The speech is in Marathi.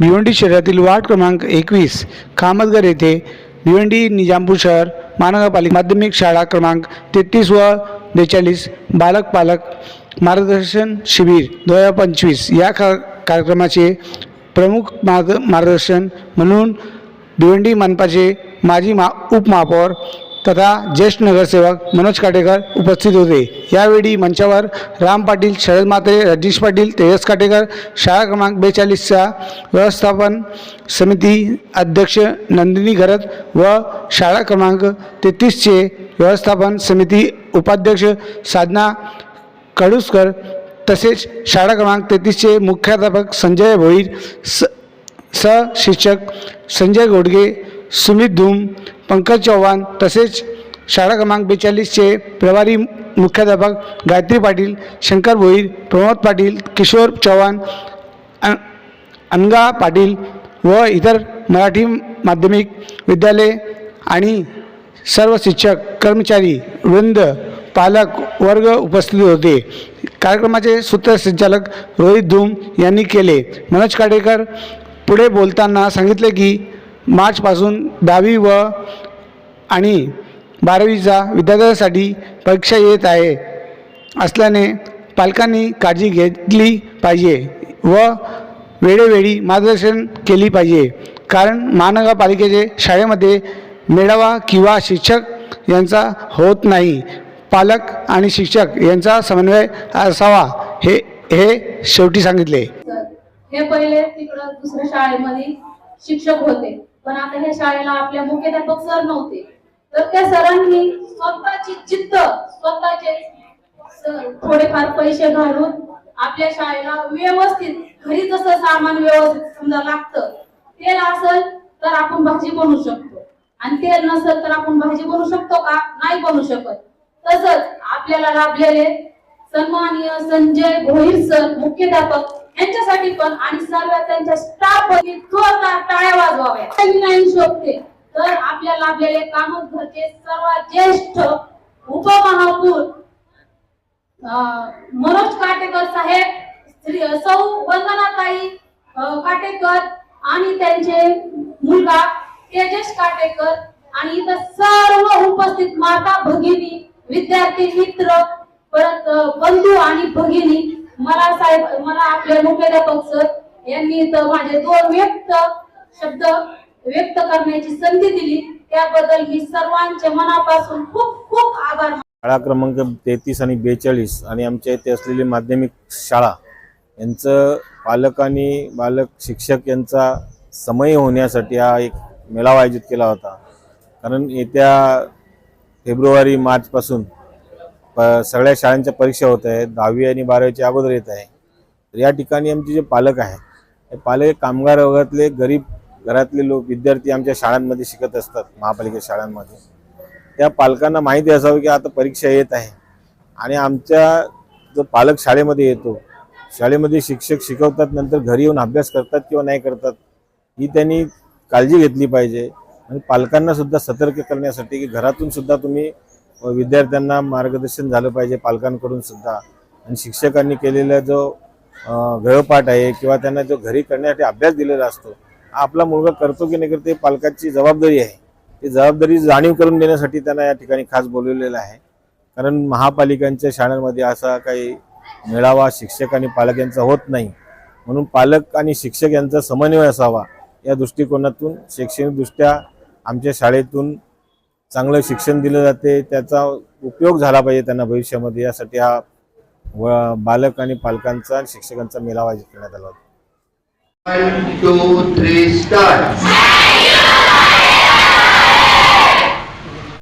भिवंडी शहरातील वार्ड क्रमांक एकवीस खामतगर येथे भिवंडी निजामपूर शहर महानगरपालिका माध्यमिक शाळा क्रमांक तेहतीस व बेचाळीस बालक पालक मार्गदर्शन शिबिर दोन हजार पंचवीस या का कार्यक्रमाचे प्रमुख मार्ग मार्गदर्शन म्हणून भिवंडी मनपाचे माजी मा उपमहापौर तथा ज्येष्ठ नगरसेवक मनोज काटेकर उपस्थित होते. यावेळी मंचावर राम पाटील शरद म्हात्रे रजनीश पाटील तेजस काटेकर शाळा क्रमांक बेचाळीसचा व्यवस्थापन समिती अध्यक्ष नंदिनी घरत व शाळा क्रमांक तेहतीसचे व्यवस्थापन समिती उपाध्यक्ष साधना कडुसकर तसेच शाळा क्रमांक तेहतीसचे मुख्याध्यापक संजय भोईर स सहशिक्षक संजय घोडगे सुमित धूम पंकज चव्हाण तसेच शाळा क्रमांक बेचाळीसचे प्रभारी मुख्याध्यापक गायत्री पाटील शंकर भोईर प्रमोद पाटील किशोर चव्हाण अ- अनगा पाटील व इतर मराठी माध्यमिक विद्यालय आणि सर्व शिक्षक कर्मचारी वृंद पालक वर्ग उपस्थित होते. कार्यक्रमाचे सूत्रसंचालक रोहित धूम यांनी केले. मनोज काडेकर पुढे बोलताना सांगितले की मार्चपासून दहावी व आणि बारावीचा विद्यार्थ्यांसाठी परीक्षा येत आहे. असल्याने पालकांनी काळजी घेतली पाहिजे व वेळोवेळी मार्गदर्शन केली पाहिजे. कारण महानगरपालिकेचे शाळेमध्ये मेळावा किंवा शिक्षक यांचा होत नाही. पालक आणि शिक्षक यांचा समन्वय असावा हे हे शेवटी सांगितले. हे पहिले तिकडं दुसऱ्या शाळेमध्ये शिक्षक होते. पण आता ह्या शाळेला आपल्या मुख्याध्यापक सर नव्हते. तर त्या सरांनी स्वतःची जिद्द स्वतःचे थोडेफार पैसे घालून आपल्या शाळेला व्यवस्थित घरी जसं सामान व्यवस्थित समजा लागतं तेल असेल तर आपण भाजी बनवू शकतो. आणि तेल नसेल तर आपण भाजी बनवू शकतो का? नाही बनवू शकत. तसंच आपल्याला लाभलेले सन्माननीय संजय भोईर सर मुख्याध्यापक यांच्यासाठी पण आणि सर्व त्यांच्या स्टाफ जोरदार टाळ्या वाजवाव्या शोधते तर आपल्या लाभलेले कामत घरचे सर्वात ज्येष्ठ उपमहापौर अं, मनोज काटेकर साहेब श्री सौ वंदनाताई काटेकर आणि त्यांचे मुलगा तेजस काटेकर आणि इथं सर्व उपस्थित माता भगिनी विद्यार्थी मित्र परत बंधू आणि भगिनी मला साहेब मला आपले मुख्याध्यापक सर यांनी तर माझे दोन व्यक्त शब्द व्यक्त करण्याची संधी दिली. त्याबद्दल मी सर्वांच्या मनापासून खूप खूप आभार शाळा क्रमांक तेहतीस आणि बेचाळीस आणि आमच्या इथे असलेली माध्यमिक शाळा यांचं पालक आणि बालक शिक्षक यांचा समय होण्यासाठी हा एक मेळावा आयोजित केला होता. कारण येत्या फेब्रुवारी मार्चपासून प सगळ्या शाळांच्या परीक्षा होत आहेत. दहावी आणि बारावीच्या अगोदर येत आहे. तर या ठिकाणी आमचे जे पालक आहे पालक कामगार वर्गातले गरीब घरातले लोक विद्यार्थी आमच्या शाळांमध्ये शिकत असतात महापालिका शाळांमध्ये. त्या पालकांना माहिती असावं की आता परीक्षा येत आहे. आणि आमच्या जो पालक शाळेमध्ये येतो शाळेमध्ये शिक्षक शिकवतात नंतर घरी येऊन अभ्यास करतात किंवा नाही करतात ही त्यांनी काळजी घेतली पाहिजे. आणि पालकांना सुद्धा सतर्क करण्यासाठी की घरातून सुद्धा तुम्ही विद्यार्थ्यांना मार्गदर्शन झालं पाहिजे पालकांकडून सुद्धा. आणि शिक्षकांनी केलेला जो गृहपाठ आहे किंवा त्यांना जो घरी करण्यासाठी अभ्यास दिलेला असतो हा आपला मुलगा करतो की नाही करतो पालकाची जबाबदारी आहे. ती जबाबदारी जाणीव करून देण्यासाठी त्यांना या ठिकाणी खास बोलवलेलं आहे. कारण महापालिकांच्या शाळांमध्ये असा काही मेळावा शिक्षक आणि पालक यांचा होत नाही. म्हणून पालक आणि शिक्षक यांचा समन्वय असावा या दृष्टिकोनातून शैक्षणिकदृष्ट्या आमच्या शाळेतून चांगलं शिक्षण दिलं जाते त्याचा उपयोग झाला पाहिजे त्यांना भविष्यामध्ये. यासाठी हा व बालक आणि पालकांचा आणि शिक्षकांचा मेळावा करण्यात आला होता.